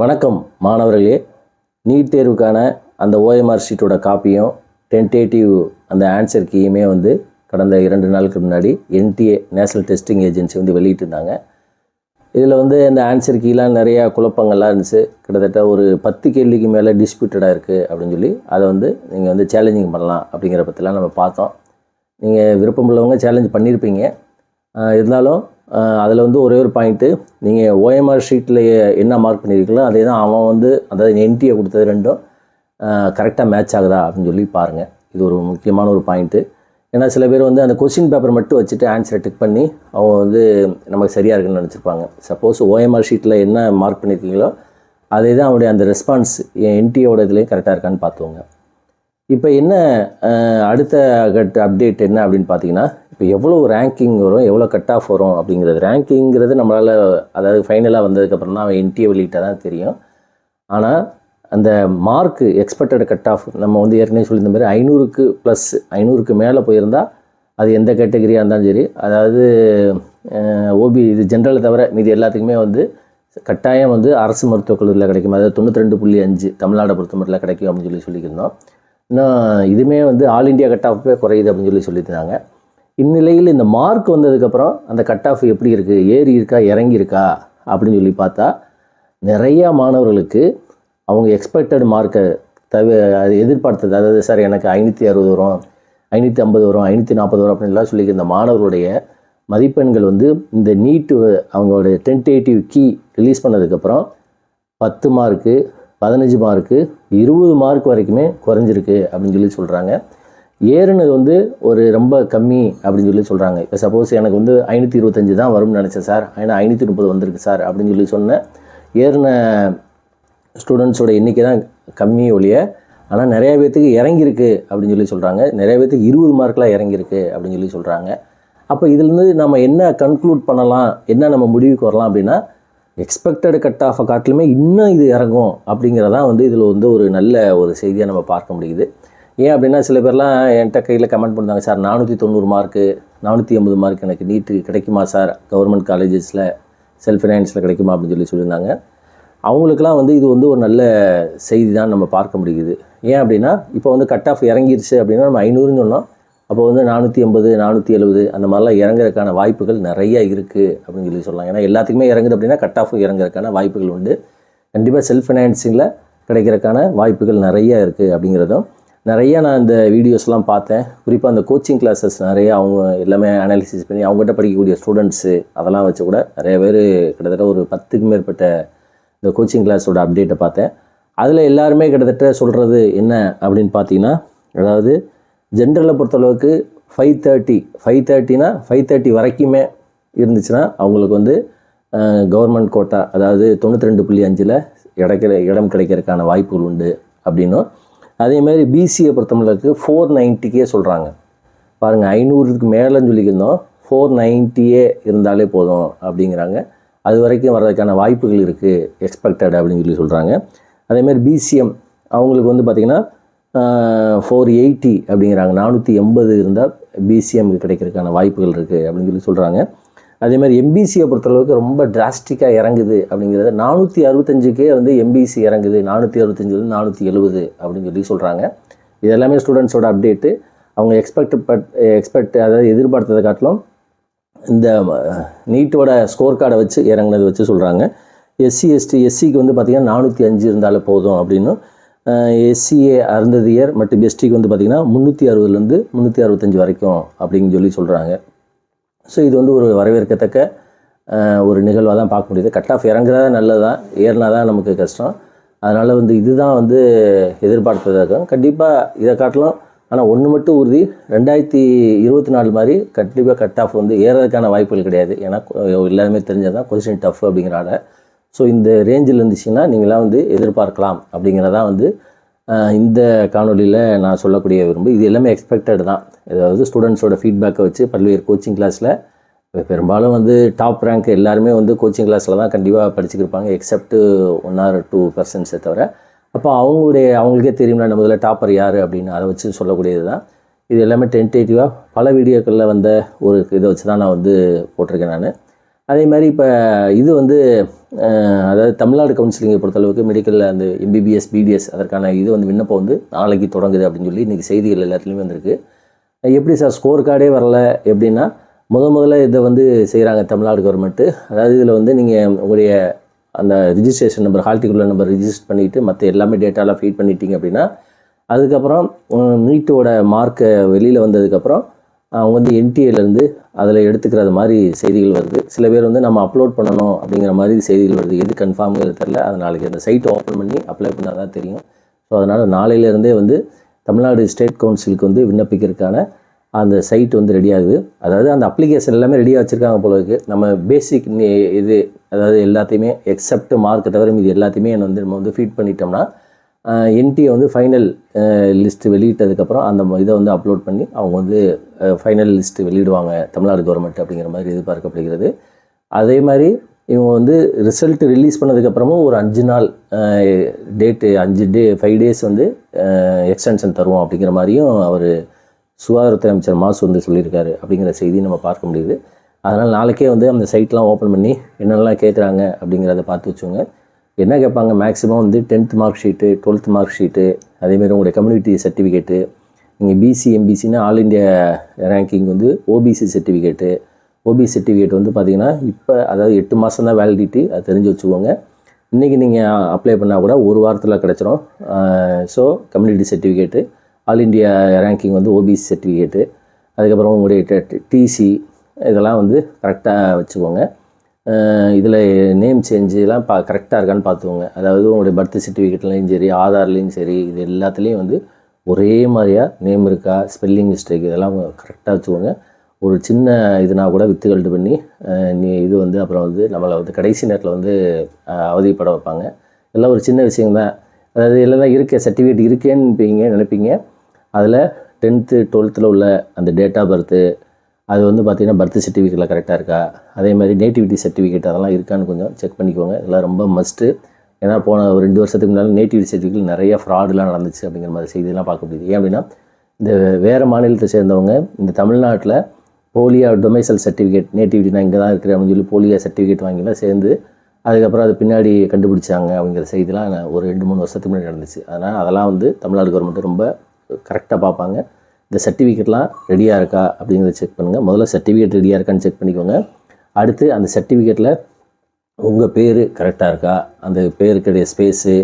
வணக்கம் மாணவர்களே. நீட் தேர்வுக்கான அந்த ஓஎம்ஆர் ஷீட்டோட காப்பியும் டென்டேட்டிவ் அந்த ஆன்சர் கீயுமே வந்து கடந்த இரண்டு நாளுக்கு முன்னாடி என்டிஏ நேஷனல் டெஸ்டிங் ஏஜென்சி வந்து வெளியிட்டிருந்தாங்க. இதில் வந்து அந்த ஆன்சர் கீலாம் நிறையா குழப்பங்கள்லாம் இருந்துச்சு. கிட்டத்தட்ட ஒரு பத்து கேள்விக்கு மேலே டிஸ்பியூட்டடாக இருக்குது அப்படின்னு சொல்லி அதை வந்து நீங்கள் வந்து சேலஞ்சிங் பண்ணலாம் அப்படிங்கிற பற்றிலாம் நம்ம பார்த்தோம். நீங்கள் விருப்பமுள்ளவங்க சேலஞ்ச் பண்ணியிருப்பீங்க இருந்தாலும் அதில் வந்து ஒரே ஒரு பாயிண்ட்டு நீங்கள் ஓஎம்ஆர் ஷீட்டில் என்ன மார்க் பண்ணியிருக்கீங்களோ அதே தான் அவன் வந்து அதாவது என்டிஏ கொடுத்தது ரெண்டும் கரெக்டாக மேட்ச் ஆகுதா அப்படின்னு சொல்லி பாருங்கள் இது ஒரு முக்கியமான ஒரு பாயிண்ட்டு ஏன்னா சில பேர் வந்து அந்த கொஸ்டின் பேப்பர் மட்டும் வச்சுட்டு ஆன்சரை டிக் பண்ணி அவங்க வந்து நமக்கு சரியாக இருக்குன்னு நினச்சிருப்பாங்க. சப்போஸ் ஓஎம்ஆர் ஷீட்டில் என்ன மார்க் பண்ணியிருக்கீங்களோ அதே தான் அவனுடைய அந்த ரெஸ்பான்ஸ் என்டிஏவோட இதுலேயும் கரெக்டாக இருக்கான்னு பார்த்துவோங்க இப்போ என்ன அடுத்த கட் அப்டேட் என்ன அப்படின்னு பார்த்தீங்கன்னா இப்போ எவ்வளோ ரேங்கிங் வரும் எவ்வளோ கட் ஆஃப் வரும் அப்படிங்கிறது. ரேங்கிங்கிறது நம்மளால் அதாவது ஃபைனலாக வந்ததுக்கப்புறம் தான் அவன் என்டிஏ வெளியிட்டால் தான் தெரியும். ஆனால் அந்த மார்க்கு எக்ஸ்பெக்டட் கட் ஆஃப் நம்ம வந்து ஏற்கனவே சொல்லியிருந்த மாதிரி ஐநூறுக்கு ப்ளஸ் ஐநூறுக்கு மேலே போயிருந்தால் அது எந்த கேட்டகரியாக இருந்தாலும் சரி அதாவது ஓபி இது ஜென்ரலை தவிர மீது எல்லாத்துக்குமே வந்து கட்டாயம் வந்து அரசு மருத்துவக் கல்லூரியில் கிடைக்கும். அதாவது தொண்ணூற்றி ரெண்டு புள்ளி அஞ்சு தமிழ்நாடு பொறுத்த கிடைக்கும் அப்படின்னு சொல்லி சொல்லியிருந்தோம். இன்னும் இதுவுமே வந்து ஆல் இந்தியா கட் ஆஃபே குறையுது அப்படின்னு சொல்லி சொல்லியிருந்தாங்க. இந்நிலையில் இந்த மார்க் வந்ததுக்கப்புறம் அந்த கட் ஆஃப் எப்படி இருக்குது ஏறி இருக்கா? இறங்கி இருக்கா? அப்படின்னு சொல்லி பார்த்தா நிறையா மாணவர்களுக்கு அவங்க எக்ஸ்பெக்டட் மார்க்கை தவிர அது எதிர்பார்த்தது. அதாவது சார் எனக்கு ஐநூற்றி அறுபது வரும் ஐநூற்றி ஐம்பது வரும் ஐநூற்றி நாற்பது வரும் அப்படின்லாம் சொல்லி இந்த மாணவர்களுடைய மதிப்பெண்கள் வந்து இந்த நீட்டு அவங்களுடைய டென்டேட்டிவ் கீ ரிலீஸ் பண்ணதுக்கப்புறம் பத்து மார்க்கு பதினஞ்சு மார்க்கு இருபது மார்க் வரைக்குமே குறைஞ்சிருக்கு அப்படின்னு சொல்லி சொல்கிறாங்க ஏறுனது வந்து ஒரு ரொம்ப கம்மி அப்படின்னு சொல்லி சொல்கிறாங்க இப்போ சப்போஸ் எனக்கு வந்து ஐநூற்றி இருபத்தஞ்சி தான் வரும்னு நினச்சேன் சார். ஆனால் ஐநூற்றி முப்பது வந்திருக்கு சார் அப்படின்னு சொல்லி சொன்னேன் ஏறின ஸ்டூடெண்ட்ஸோட எண்ணிக்கை தான் கம்மி ஒழிய ஆனால் நிறைய பேர்த்துக்கு இறங்கியிருக்கு அப்படின்னு சொல்லி சொல்கிறாங்க நிறைய பேர்த்துக்கு இருபது மார்க்கெலாம் இறங்கியிருக்கு அப்படின்னு சொல்லி சொல்கிறாங்க அப்போ இதுலேருந்து நம்ம என்ன கன்க்ளூட் பண்ணலாம்? என்ன நம்ம முடிவுக்கு வரலாம் அப்படின்னா எக்ஸ்பெக்டட் கட் ஆஃபை காட்டிலுமே இன்னும் இது இறங்கும் அப்படிங்கிறதான் வந்து இதில் வந்து ஒரு நல்ல ஒரு செய்தியாக நம்ம பார்க்க முடியுது. ஏன் அப்படின்னா சில பேர்லாம் என்கிட்ட கையில் கமெண்ட் பண்ணாங்க சார் நானூற்றி தொண்ணூறு மார்க்கு நானூற்றி ஐம்பது மார்க் எனக்கு நீட்டு கிடைக்குமா சார்? கவர்மெண்ட் காலேஜஸில் செல்ஃப் ஃபைனான்ஸில் கிடைக்குமா? அப்படின்னு சொல்லி சொல்லியிருந்தாங்க. அவங்களுக்கெல்லாம் வந்து இது வந்து ஒரு நல்ல செய்தி தான் நம்ம பார்க்க முடியுது. ஏன் அப்படின்னா இப்போ வந்து கட் ஆஃப் இறங்கிருச்சு அப்படின்னா நம்ம ஐநூறுன்னு சொன்னோம். அப்போ வந்து நானூற்றி ஐம்பது நானூற்றி எழுபது அந்த மாதிரிலாம் இறங்குறதுக்கான வாய்ப்புகள் நிறைய இருக்குது அப்படின்னு சொல்லி சொல்லலாம் ஏன்னா எல்லாத்துக்குமே இறங்குது அப்படின்னா கட் ஆஃப் இறங்குறதுக்கான வாய்ப்புகள் உண்டு. கண்டிப்பாக செல்ஃப் ஃபைனான்சிங்கில் கிடைக்கிறதுக்கான வாய்ப்புகள் நிறைய இருக்குது அப்படிங்கிறதும் நிறைய நான் இந்த வீடியோஸ்லாம் பார்த்தேன். குறிப்பாக அந்த கோச்சிங் கிளாஸஸ் நிறைய அவங்க எல்லாமே அனாலிசிஸ் பண்ணி அவங்ககிட்ட படிக்கக்கூடிய ஸ்டூடெண்ட்ஸு அதெல்லாம் வச்சு கூட நிறைய பேர் கிட்டத்தட்ட ஒரு பத்துக்கும் மேற்பட்ட இந்த கோச்சிங் கிளாஸோட அப்டேட்டை பார்த்தேன். அதில் எல்லாருமே கிட்டத்தட்ட சொல்கிறது என்ன அப்படின்னு பார்த்தீங்கன்னா அதாவது ஜென்ரலை பொறுத்தளவுக்கு ஃபைவ் தேர்ட்டி ஃபைவ் தேர்ட்டினா ஃபைவ் தேர்ட்டி வரைக்குமே இருந்துச்சுன்னா அவங்களுக்கு வந்து கவர்மெண்ட் கோட்டா அதாவது தொண்ணூற்றி ரெண்டு புள்ளி அஞ்சில் கிடைக்கிற இடம் கிடைக்கிறதுக்கான வாய்ப்புகள் உண்டு அப்படின்னும் அதே மாதிரி பிசியை பொறுத்தவங்களுக்கு ஃபோர் நைன்ட்டிக்கே சொல்கிறாங்க பாருங்கள் ஐநூறுக்கு மேலேன்னு சொல்லியிருந்தோம் ஃபோர் நைன்ட்டியே இருந்தாலே போதும் அப்படிங்கிறாங்க. அது வரைக்கும் வர்றதுக்கான வாய்ப்புகள் இருக்குது எக்ஸ்பெக்டட் அப்படின்னு சொல்லி சொல்கிறாங்க அதேமாதிரி பிசிஎம் அவங்களுக்கு வந்து பார்த்திங்கன்னா ஃபோர் எயிட்டி அப்படிங்கிறாங்க. நானூற்றி எண்பது இருந்தால் பிசிஎம் கிடைக்கிறதுக்கான வாய்ப்புகள் இருக்குது அப்படின்னு சொல்லி சொல்கிறாங்க அதே மாதிரி எம்பிசியை பொறுத்தளவுக்கு ரொம்ப டிராஸ்டிக்காக இறங்குது அப்படிங்கிறது நானூற்றி அறுபத்தஞ்சுக்கே வந்து எம்பிசி இறங்குது. நானூற்றி அறுபத்தஞ்சிலிருந்து நானூற்றி எழுபது அப்படின்னு சொல்லி சொல்கிறாங்க இது எல்லாமே ஸ்டூடெண்ட்ஸோட அப்டேட்டு அவங்க எக்ஸ்பெக்ட் பட் எக்ஸ்பெக்ட் அதாவது எதிர்பார்த்ததை காட்டிலும் இந்த நீட்டோட ஸ்கோர் கார்டை வச்சு இறங்குனதை வச்சு சொல்கிறாங்க எஸ்சி எஸ்டி எஸ்சிக்கு வந்து பார்த்திங்கன்னா நானூற்றி அஞ்சு இருந்தாலே போதும் அப்படின்னு. எஸ்சிஏ அருந்தது இயர் மற்றும் எஸ்டிக்கு வந்து பார்த்திங்கன்னா முந்நூற்றி அறுபதுலேருந்து முந்நூற்றி அறுபத்தஞ்சு வரைக்கும் அப்படின்னு சொல்லி சொல்கிறாங்க ஸோ இது வந்து ஒரு வரவேற்கத்தக்க ஒரு நிகழ்வாக தான் பார்க்க முடியுது. கட் ஆஃப் இறங்குறதா நல்லது தான் ஏறினா தான் நமக்கு கஷ்டம். அதனால் வந்து இதுதான் வந்து எதிர்பார்ப்பதாக இருக்கும் கண்டிப்பாக இதை காட்டிலும். ஆனால் ஒன்று மட்டும் உறுதி. ரெண்டாயிரத்தி இருபத்தி நாலு மாதிரி கண்டிப்பாக கட் ஆஃப் வந்து ஏறதுக்கான வாய்ப்புகள் கிடையாது. ஏன்னா எல்லாருமே எல்லாருமே தெரிஞ்சதான் கொஸ்டின் டஃப் அப்படிங்கிறால ஸோ இந்த ரேஞ்சில் இருந்துச்சுன்னா நீங்களாம் வந்து எதிர்பார்க்கலாம் அப்படிங்கிறதான் வந்து இந்த காணொலியில் நான் சொல்லக்கூடிய விரும்பு இது எல்லாமே எக்ஸ்பெக்டட் தான். அதாவது ஸ்டூடெண்ட்ஸோட ஃபீட்பேக்கை வச்சு பல்வேறு கோச்சிங் கிளாஸில் பெரும்பாலும் வந்து டாப் ரேங்க் எல்லாருமே வந்து கோச்சிங் கிளாஸில் தான் கண்டிப்பாக படிச்சுக்கிருப்பாங்க எக்ஸப்ட்டு ஒன் ஆர் டூ பர்சன்ட்ஸை தவிர. அப்போ அவங்களுடைய அவங்களுக்கே தெரியும்ல நம்ம இதில் டாப்பர் யார் அப்படின்னு அதை வச்சு சொல்லக்கூடியது தான். இது எல்லாமே டென்டேட்டிவாக பல வீடியோக்களில் வந்த ஒரு இதை வச்சு தான் நான் வந்து போட்டிருக்கேன் நான். அதே மாதிரி இப்போ இது வந்து அதாவது தமிழ்நாடு கவுன்சிலிங்கை பொறுத்தளவுக்கு மெடிக்கலில் அந்த எம்பிபிஎஸ் பிடிஎஸ் அதற்கான இது வந்து விண்ணப்பம் வந்து நாளைக்கு தொடங்குது அப்படின்னு சொல்லி இன்றைக்கி செய்திகள் எல்லாத்துலேயுமே வந்திருக்கு. எப்படி சார் ஸ்கோர் கார்டே வரல எப்படின்னா முத முதல்ல இதை வந்து செய்கிறாங்க தமிழ்நாடு கவர்மெண்ட்டு அதாவது இதில் வந்து நீங்கள் உங்களுடைய அந்த registration number particular number register பண்ணிவிட்டு மற்ற எல்லாமே டேட்டாலாம் ஃபீட் பண்ணிட்டீங்க அப்படின்னா அதுக்கப்புறம் நீட்டோட மார்க்கை வெளியில் வந்ததுக்கப்புறம் அவங்க வந்து என்டிஏலேருந்து அதில் எடுத்துக்கிறது மாதிரி செய்திகள் வருது. சில பேர் வந்து நம்ம அப்லோட் பண்ணணும் அப்படிங்கிற மாதிரி செய்திகள் வருது. எது கன்ஃபார்ம்ங்கிறது தெரில அது நாளைக்கு அந்த சைட்டை ஓப்பன் பண்ணி அப்ளை பண்ணால் தான் தெரியும். ஸோ அதனால் நாளையிலேருந்தே வந்து தமிழ்நாடு ஸ்டேட் கவுன்சிலுக்கு வந்து விண்ணப்பிக்கிறதுக்கான அந்த சைட் வந்து ரெடி ஆகுது. அதாவது அந்த அப்ளிகேஷன் எல்லாமே ரெடியாக வச்சுருக்காங்க போல இருக்குது நம்ம பேசிக் இது அதாவது எல்லாத்தையுமே எக்ஸப்ட் மார்க்கை தவிர மீது எல்லாத்தையுமே வந்து நம்ம வந்து ஃபீட் பண்ணிட்டோம்னா என்டிஏ வந்து ஃபைனல் லிஸ்ட்டு வெளியிட்டதுக்கப்புறம் அந்த இதை வந்து அப்லோட் பண்ணி அவங்க வந்து ஃபைனல் லிஸ்ட்டு வெளியிடுவாங்க தமிழ்நாடு கவர்மெண்ட் அப்படிங்கிற மாதிரி எதிர்பார்க்கப்படுகிறது. அதே மாதிரி இவங்க வந்து ரிசல்ட் ரிலீஸ் பண்ணதுக்கப்புறமும் ஒரு அஞ்சு நாள் டேட்டு அஞ்சு டே ஃபைவ் டேஸ் வந்து எக்ஸ்டென்ஷன் தருவோம் அப்படிங்கிற மாதிரியும் அவர் சுகாதாரத்துறை அமைச்சர் மாசு வந்து சொல்லியிருக்காரு அப்படிங்கிற செய்தி நம்ம பார்க்க முடியுது. அதனால் நாளைக்கே வந்து அந்த சைட்லாம் ஓப்பன் பண்ணி என்னென்னலாம் கேட்குறாங்க அப்படிங்கிறத பார்த்து வச்சுங்க என்ன கேட்பாங்க? மேக்ஸிமம் வந்து tenth mark sheet twelfth mark sheet அதேமாதிரி உங்களுடைய கம்யூனிட்டி சர்டிஃபிகேட்டு நீங்கள் பிசி எம்பிசின்னா ஆல் இண்டியா ரேங்கிங் வந்து ஓபிசி சர்டிஃபிகேட்டு ஓபிசி சர்டிஃபிகேட் வந்து பார்த்தீங்கன்னா இப்போ அதாவது எட்டு மாதம் தான் வேலிடிட்டி அது தெரிஞ்சு வச்சுக்கோங்க. இன்றைக்கி நீங்கள் அப்ளை பண்ணால் கூட ஒரு வாரத்தில் கிடச்சிரும். So community certificate all India ranking வந்து ஓபிசி சர்டிஃபிகேட்டு அதுக்கப்புறம் உங்களுடைய டிசி இதெல்லாம் வந்து கரெக்டாக வச்சுக்கோங்க. இதில் நேம் சேஞ்செலாம் பா கரெக்டாக இருக்கான்னு பார்த்துக்கோங்க. அதாவது உங்களுடைய பர்த் சர்டிஃபிகேட்லேயும் சரி ஆதார்லேயும் சரி இது எல்லாத்துலேயும் வந்து ஒரே மாதிரியாக நேம் இருக்கா ஸ்பெல்லிங் மிஸ்டேக் இதெல்லாம் கரெக்டாக வச்சுக்கோங்க. ஒரு சின்ன இதுனா கூட வித்துகள்ட்டு பண்ணி நீ இது வந்து அப்புறம் வந்து நம்மளை வந்து கடைசி நேரத்தில் வந்து அவதிப்பட வைப்பாங்க. எல்லாம் ஒரு சின்ன விஷயம்தான் அதாவது எல்லாம் இருக்க சர்டிஃபிகேட் இருக்கேன்னு நினைப்பீங்க நினைப்பீங்க. அதில் டென்த்து டுவெல்த்தில் உள்ள அந்த டேட் ஆஃப் பர்த்து அது வந்து பார்த்தீங்கன்னா பர்த் சர்டிஃபிகேட்டில் கரெக்டாக இருக்கா? அதே மாதிரி நேட்டிவிட்டி சர்டிஃபிகேட் அதெல்லாம் இருக்கான்னு கொஞ்சம் செக் பண்ணிக்கோங்க. இதெல்லாம் ரொம்ப மஸ்ட்டு ஏன்னா போன ஒரு ரெண்டு வருஷத்துக்கு முன்னால் நேட்டிவிட்டி சர்டிஃபிகேட் நிறைய ஃப்ராடுலாம் நடந்துச்சு அப்படிங்கிற மாதிரி செய்தியெல்லாம் பார்க்க முடியுது. ஏன் அப்படின்னா இந்த வேறு மாநிலத்தை சேர்ந்தவங்க இந்த தமிழ்நாட்டில் போலியா டொமைசல் சர்டிஃபிகேட் நேட்டிவிட்டி நான் இங்கே தான் இருக்கிறேன் அப்படின்னு சொல்லி போலியா சர்டிஃபிகேட் வாங்கிலாம் சேர்ந்து அதுக்கப்புறம் அது பின்னாடி கண்டுபிடிச்சாங்க அப்படிங்கிற செய்திலாம் நான் ஒரு ரெண்டு மூணு வருஷத்துக்கு முன்னாடி நடந்துச்சு. அதனால் அதெல்லாம் வந்து தமிழ்நாடு கவர்மெண்ட் ரொம்ப கரெக்டாக பார்ப்பாங்க. இந்த சர்டிஃபிகேட்லாம் ரெடியாக இருக்கா அப்படிங்கிறத செக் பண்ணுங்கள் முதல்ல சர்டிஃபிகேட் ரெடியாக இருக்கான்னு செக் பண்ணிக்கோங்க. அடுத்து அந்த சர்டிஃபிகேட்டில் உங்கள் பேர் கரெக்டாக இருக்கா? அந்த பேருக்குடைய ஸ்பேஸு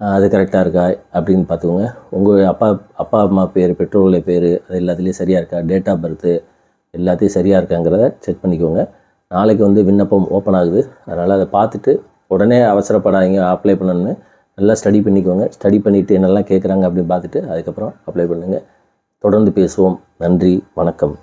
அது கரெக்டாக இருக்கா அப்படின்னு பார்த்துக்கோங்க. உங்கள் அப்பா அப்பா அம்மா பேர் பெற்றோர்களுடைய பேர் அது எல்லாத்துலேயும் சரியாக இருக்கா? டேட் ஆஃப் பர்த்து எல்லாத்தையும் சரியாக இருக்காங்கிறத செக் பண்ணிக்கோங்க. நாளைக்கு வந்து விண்ணப்பம் ஓப்பன் ஆகுது. அதனால் அதை பார்த்துட்டு உடனே அவசரப்படாதீங்க அப்ளை பண்ணணும்னு நல்லா ஸ்டடி பண்ணிக்கோங்க. ஸ்டடி பண்ணிவிட்டு என்னெல்லாம் கேட்குறாங்க அப்படின்னு பார்த்துட்டு அதுக்கப்புறம் அப்ளை பண்ணுங்கள் தொடர்ந்து பேசுவோம். நன்றி வணக்கம்.